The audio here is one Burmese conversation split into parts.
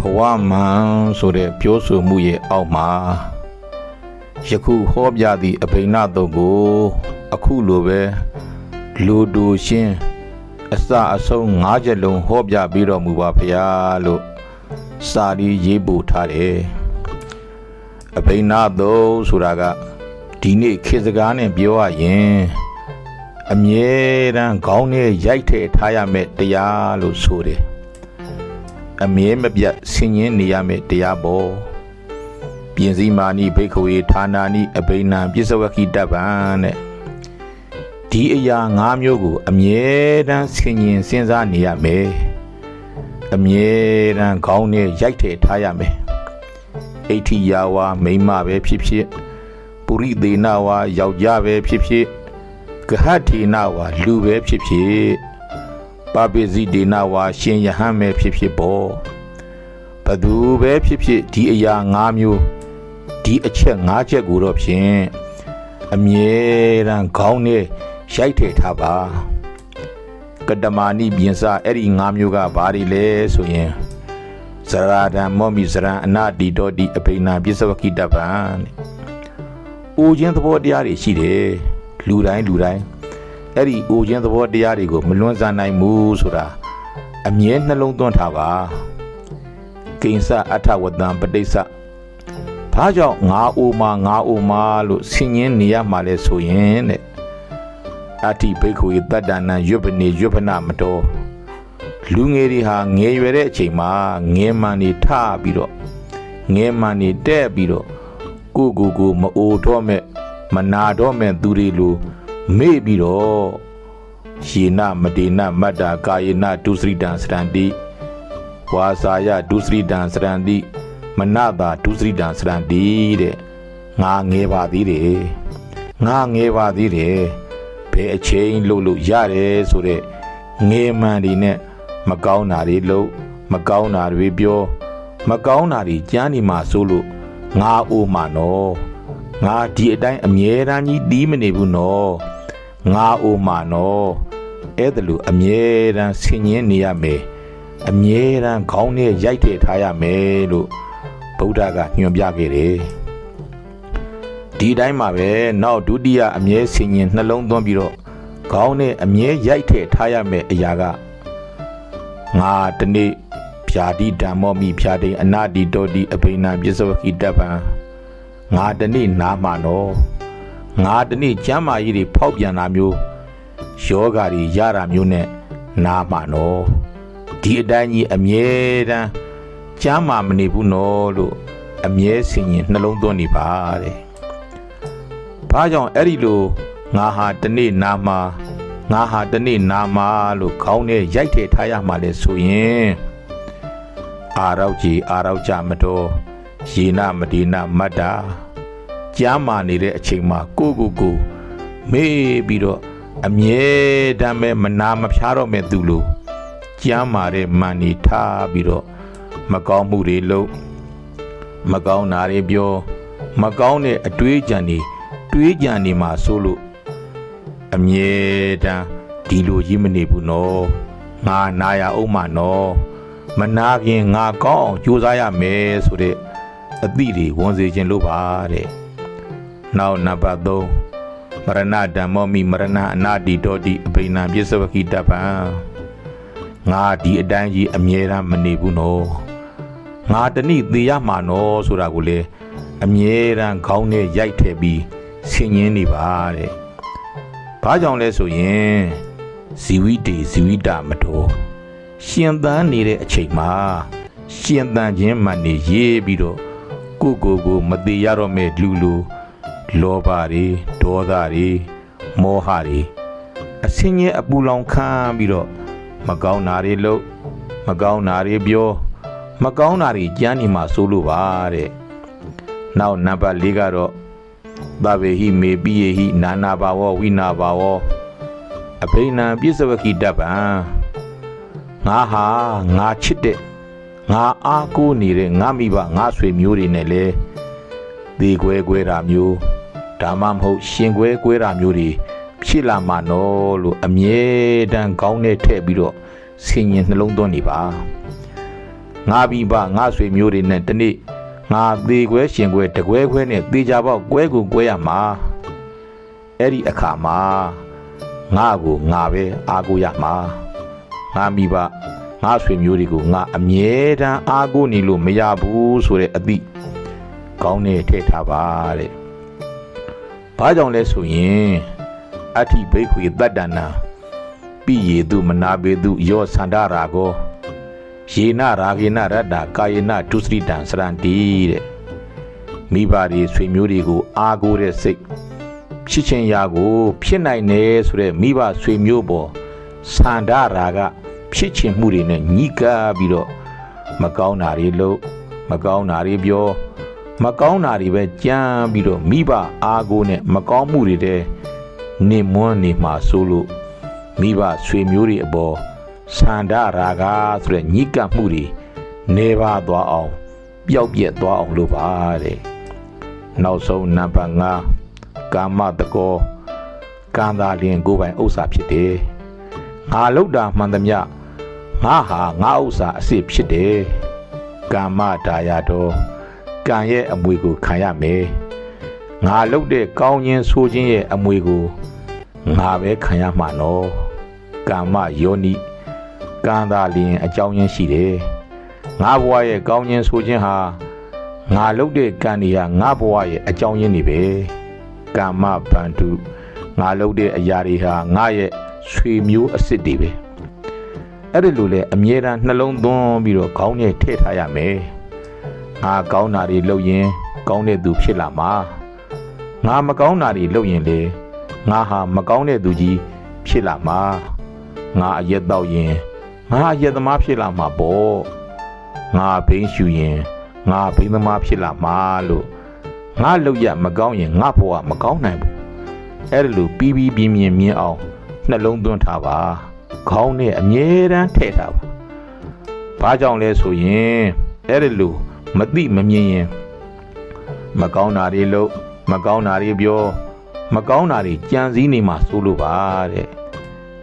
ဘဝမှန်ဆိုတဲ့ပြောဆိုမှုရဲ့အောက်မှာယခုဟောပြသည့်အဘိနတုတ်ကို အခုလိုပဲလူတူရှင်းအစအဆုံး၅ချက်လုံးဟောပြပြီးတော်မူပါဖရာလို့စာရီရေးပို့ထားတယ်အဘိနတုတ်ဆိုတာကဒီနေ့ခေတ်စကားနဲ့ပြောရရင်အမြဲတမ်းခေါင်းနဲ့ရိုက်ထည့်ထားရမယ့်တရားလို့ဆိုတယ် အမြဲမပြတ်ဆင်ញင်းနေရမယ့်တရားပေါ်ပြင်စည်းမာနိဘိက္ခဝေဌာနာနိအဘိနံပစ္စဝခိတပံတဲ့ဒီအရာ၅မျိုးကို အမြဲတမ်းဆင်ញင်စဉ်းစားနေရမယ်အမြဲတမ်းခေါင်းနဲ့ရိုက်ထည့်ထားရမယ်အဋ္ဌိယာဝါမိမ့်မပဲဖြစ်ဖြစ်ပုရိသေနဝါယောက်ျားပဲဖြစ်ဖြစ်ဂဟထေနဝါလူပဲဖြစ်ဖြစ် ပပိစိဒေနဝါရှင်ယဟန်ပဲဖြစ်ဖြစ်ပေါ့ဘသူပဲဖြစ်ဖြစ်ဒီအရာ၅မျိုးဒီအချက်၅ချက်ကိုတော့ဖြင့်အမြဲတမ်းခေါင်းနဲ့ရိုက်ထည့်ထားပါကတမာနိပြင်စအဲ့ဒီ၅မျိုးကဘာတွေလဲဆိုရင်ဇရာဒံမောမိဇရံအနာတိတောတိအဘိနာပစ္စဝကိတပံတဲ့။အိုခြင်းသဘောတရားတွေရှိတယ်လူတိုင်းလူတိုင်း အဲ့ဒီအိုခြင်းသဘောတရားတွေကိုမလွန်ဆန်နိုင်ဘူးဆိုတာအမြဲနှလုံးသွင်းထားပါကိဉ္စအထဝတံပဋိစ္စဘာကြောင့်ငါအိုမာငါအိုမာလို့ဆင်ញင်းနေရမှာလဲဆိုရင်တဲ့အတ္တိဘိက္ခုတတ္တနံရွတ်ပနေရွတ်ဖနာမတော်လူငယ်တွေဟာငယ်ရွယ်တဲ့အချိန်မှာငယ်မှန်နေထပြီးတော့ငယ်မှန်နေတဲ့ပြီးတော့ကိုကိုကိုမအိုတော့မဲ့မနာတော့မဲ့သူတွေလို မေ့ပြီးတော့ယေနမတေနမတ္တာကာယေနဒုစရိတံစရန္တိဝါစာယဒုစရိတံစရန္တိမနတာဒုစရိတံစရန္တိတဲ့ငါငယ်ပါသေးတယ်ငါငယ်ပါသေးတယ်ဘယ်အချိန်လို့လို့ရတယ်ဆိုတဲ့ငယ်မှန်ဒီနဲ့မကောင်းတာတွေလို့မကောင်းတာတွေပြော မကောင်းတာတွေကြားနေမှာစိုးလို့ငါအိုမှာနော်ငါဒီအတိုင်းအမြဲတမ်းကြီးတီးမနေဘူးနော် ငါအိုမှာနော်အဲ့ဒါလို့အမြဲတမ်းဆင်ញင်းနေရမယ်အမြဲတမ်းခေါင်းနဲ့ရိုက်ထည့်ထားရမယ်လို့ဗုဒ္ဓကညွှန်ပြခဲ့တယ်ဒီတိုင်းမှာပဲနောက်ဒုတိယအမြဲဆင်ញင်းနှလုံးသွင်းပြီးတော့ခေါင်းနဲ့အမြဲရိုက်ထည့်ထားရမယ်အရာကငါတနေ့ဖြာတိဓမ္မောမိဖြာတိအနာတိတောတိအဘိနာပစ္စဝကိတပံငါတနေ့နားမှာနော် ငါတနေ့ကျမ်းမာရေးတွေဖောက်ပြန်တာမျိုးယောဂါတွေရတာမျိုးနဲ့နားမှာနော်ဒီအတိုင်းကြီးအမြဲတမ်းကျမ်းမာမနေဘူးနော်လို့အမြဲဆင်ရင်နှလုံးသွင်းနေပါတဲ့ဘာကြောင့်အဲ့ဒီလိုငါဟာတနေ့နားမှာငါဟာတနေ့နာမှာလို့ခေါင်းနဲ့ရိုက်ထည့်ထားရမှာလဲဆိုရင်အာရောက်ကြီးအာရောက်ကြမတော်ရေနာမဒီနာမတ်တာ ကြားမာနေတဲ့အချိန်မှာကိုကိုကိုမေးပြီးတော့အမြဲတမ်းပဲမနာမဖြားတော့မဲ့သူလို့ကြားမာတဲ့မန်နီထားပြီးတော့မကောင်းမှုတွေလုပ်မကောင်းတာတွေပြော မကောင်းတဲ့အတွေးကြံတွေတွေးကြံနေမှာဆိုလို့အမြဲတမ်းဒီလိုကြီးမနေဘူးနော်ငါနာရအောင်မနော်မနာခင်ငါကောင်းအောင်ကြိုးစားရမယ်ဆိုတဲ့အသည့်တွေဝန်စေခြင်းလို့ပါတဲ့ နောက်နံပါတ်3မရဏဓမ္မောမိမရဏအနာတိတောတိအဘိနာပစ္စဝကိတပံငါဒီအတိုင်းကြီးအမြဲတမ်းမနေဘူးနော်ငါတဏိသေးရမှာနော်ဆိုတာကိုလေအမြဲတမ်းခေါင်းနဲ့ရိုက်ထည့်ပြီးဆင်ញင်းနေပါတဲ့ဘာကြောင့်လဲဆိုရင်ဇီဝိတေဇီဝိတာမတော်ရှင်သန်နေတဲ့အချိန်မှာရှင်သန်ခြင်းမှနေရေးပြီးတော့ကိုကိုကိုမသေးရတော့မဲ့လူလူ လောဘတွေဒေါသတွေမောဟတွေအစင်းရဲ့အပူလောင်ခံပြီးတော့မကောင်းတာတွေလုပ်မကောင်းတာတွေပြော မကောင်းတာတွေကြမ်းနေမှစိုးလို့ပါတဲ့နောက်နံပါတ်၄ကတော့သဗ္ဗေဟိမေပိယေဟိနာနာဘာဝဝိနာဘာဝအဘိနံပြစ္ဆဝခိတပံငါဟာငါချစ်တဲ့ငါအားကိုးနေတဲ့ငါမိဘငါဆွေမျိုးတွေနဲ့လဲသေခွဲခွဲတာမျိုး ဒါမှမဟုတ်ရှင်ခွဲခွဲတာမျိုးတွေဖြစ်လာမှာနော်လို့အမြဲတမ်းခေါင်းနဲ့ထည့်ပြီးတော့ဆင်ញင်နှလုံးသွင်းနေပါငါပြီးပါငါဆွေမျိုးတွေနဲ့တနေ့ငါသေးခွဲရှင်ခွဲတကွဲခွဲနဲ့သေချာပေါက်ကွဲကိုကွဲရမှာအဲ့ဒီအခါမှာငါကိုငါပဲအားကိုးရမှာငါမိဘငါဆွေမျိုးတွေကိုငါအမြဲတမ်းအားကိုးနေလို့မရဘူးဆိုတဲ့အသည့်ကောင်းနေထည့်ထားပါတဲ့ ဘာကြောင့်လဲဆိုရင်အဋ္ဌိဘိက္ခွေတတ္တနာပိယေတုမနာဘေတုယောသန္ဒရာကောယေနရာဂေနရတ္တာကာယေနဒုစရိတံစရန္တိတဲ့မိဘတွေဆွေမျိုးတွေကိုအားကိုးတဲ့စိတ်ဖြစ်ချင်းရာကို ဖြစ်နိုင်တယ်ဆိုတဲ့မိဘဆွေမျိုးပေါ်သန္ဒရာကဖြစ်ချင်းမှုတွေနဲ့ညီကပ်ပြီးတော့မကောင်းတာတွေလို့မကောင်းတာတွေပြော မကောင်းတာတွေပဲကြမ်းပြီးတော့မိဘအားကိုးနဲ့မကောင်းမှုတွေတဲ့နေမွန်းနေမှာဆိုလို့မိဘဆွေမျိုးတွေအပေါ်သန္ဒရာဂဆိုတဲ့ညှိကပ်မှုတွေနေပါသွားအောင်ပျောက်ပြက်သွားအောင်လို့ပါတဲ့နောက်ဆုံးနံပါတ်5ကာမတကောကံသာလျင်ကိုယ်ပိုင်ဥစ္စာဖြစ်တယ်ငါလောက်တာမှန်သမျှငါဟာငါဥစ္စာအစ်စ်ဖြစ်တယ်ကာမဒါယတော် ကံရဲ့အမွေကိုခံရမယ်ငါလုတ်တဲ့ကောင်းခြင်းဆိုခြင်းရဲ့အမွေကိုငါပဲခံရမှာနော်ကာမယောနိကံသာလျင်အကြောင်းရင်းရှိတယ်ငါဘဝရဲ့ကောင်းခြင်းဆိုခြင်းဟာငါလုတ်တဲ့ကံတွေဟာငါဘဝရဲ့အကြောင်းရင်းတွေပဲကာမဗန္တုငါလုတ်တဲ့အရာတွေဟာငါရဲ့ဆွေမျိုးအစ်စ်တွေပဲအဲ့ဒီလိုလေအမြဲတမ်းနှလုံးသွင်းပြီးတော့ခေါင်းနဲ့ထည့်ထားရမယ် ငါကောင်းတာတွေလုပ်ရင် ကောင်းတဲ့သူဖြစ်လာမှာငါမကောင်းတာတွေလုပ်ရင်လေငါဟာမကောင်းတဲ့သူကြီးဖြစ်လာမှာငါအရက်တော့ရင်ငါအရက်သမားဖြစ်လာမှာပေါ့ငါဘိန်းရှူရင်ငါဘိန်းသမားဖြစ်လာမှာလို့ငါလောက်ရမကောင်းရင်ငါဘဝမကောင်းနိုင်ဘူးအဲ့ဒါလို့ပြီးပြီးပြင်းပြင်းမြင်အောင်နှလုံးသွင်းထားပါခေါင်းနဲ့အမြဲတမ်းထည့်ထားပါဘာကြောင့်လဲဆိုရင်အဲ့ဒါလို့ မသိမမြင်ရင်မကောင်းတာတွေလို့မကောင်းတာတွေပြောမကောင်းတာတွေကြံစည်နေမှာစိုးလို့ပါတဲ့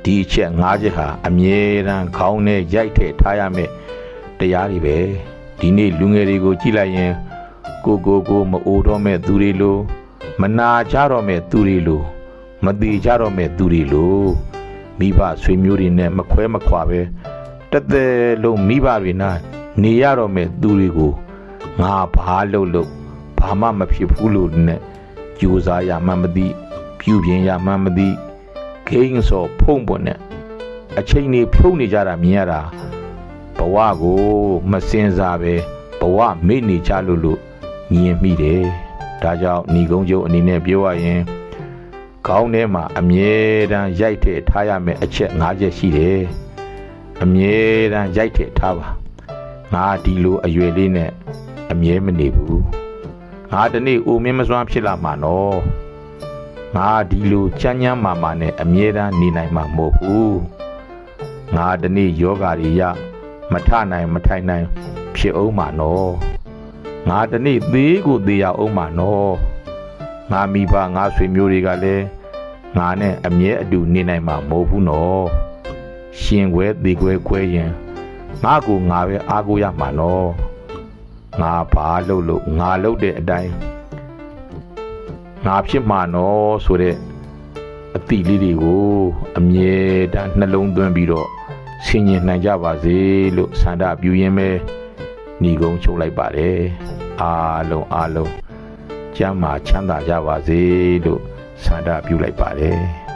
ဒီအချက်၅ချက်ဟာအမြဲတမ်းခေါင်းနဲ့ရိုက်ထည့်ထားရမယ်တရားတွေပဲဒီနေ့လူငယ်တွေကိုကြည့်လိုက်ရင်ကိုကိုကိုမအိုတော့မဲ့သူတွေလိုမနာကြတော့မဲ့သူတွေလိုမတိကြတော့မဲ့သူတွေလိုမိဘဆွေမျိုးတွေနဲ့မခွဲမခွာပဲတသက်လုံးမိဘတွေနာနေရတော့မဲ့သူတွေကို ငါဘာလုပ်လို့ဘာမှမဖြစ်ဘူးလို့နဲ့ကြိုးစားရမှမသိပြုပြင်ရမှမသိဂိမ်းစောဖုံးပေါ်နဲ့အချိန်နေဖြုံးနေကြတာမြင်ရတာဘဝကိုမစင်စားပဲဘဝမေ့နေကြလို့လို့မြင်မိတယ်ဒါကြောင့်ညီကုန်းကျုပ်အနေနဲ့ပြောရရင်ခေါင်းထဲမှာအမြဲတမ်းရိုက်ထည့်ထားရမယ့်အချက်၅ချက်ရှိတယ်အမြဲတမ်းရိုက်ထည့်ထားပါငါဒီလိုအရွယ်လေးနဲ့ အမြဲမနေဘူးငါဒီနေ့အိုမင်းမစွမ်းဖြစ်လာမှာနော်ငါဒီလိုချမ်းချမ်းမာမာနဲ့အမြဲတမ်းနေနိုင်မှာမဟုတ်ဘူးငါဒီနေ့ယောဂါတွေရမထနိုင်မထိုင်နိုင် ဖြစ်အောင်မှာနော်ငါဒီနေ့သေးကိုသေးရအောင်မှာနော်ငါမိဘငါဆွေမျိုးတွေကလည်းငါနဲ့အမြဲအတူနေနိုင်မှာမဟုတ်ဘူးနော်ရှင်ခွဲသေးခွဲခွဲရင်ငါကိုငါပဲအားကိုးရမှာနော် ငါဘာလုပ်လို့ငါလုပ်တဲ့အတိုင်းငါဖြစ်မှာနော်ဆိုတဲ့အတိလေးတွေကိုအမြဲတမ်းနှလုံးသွင်းပြီးတော့ဆင်ញင်နိုင်ကြပါစေလို့ဆန္ဒပြုရင်းပဲညီကုန်းချုပ်လိုက်ပါတယ်အားလုံးအားလုံးကျမ်းမာချမ်းသာကြပါစေလို့ဆန္ဒပြုလိုက်ပါတယ်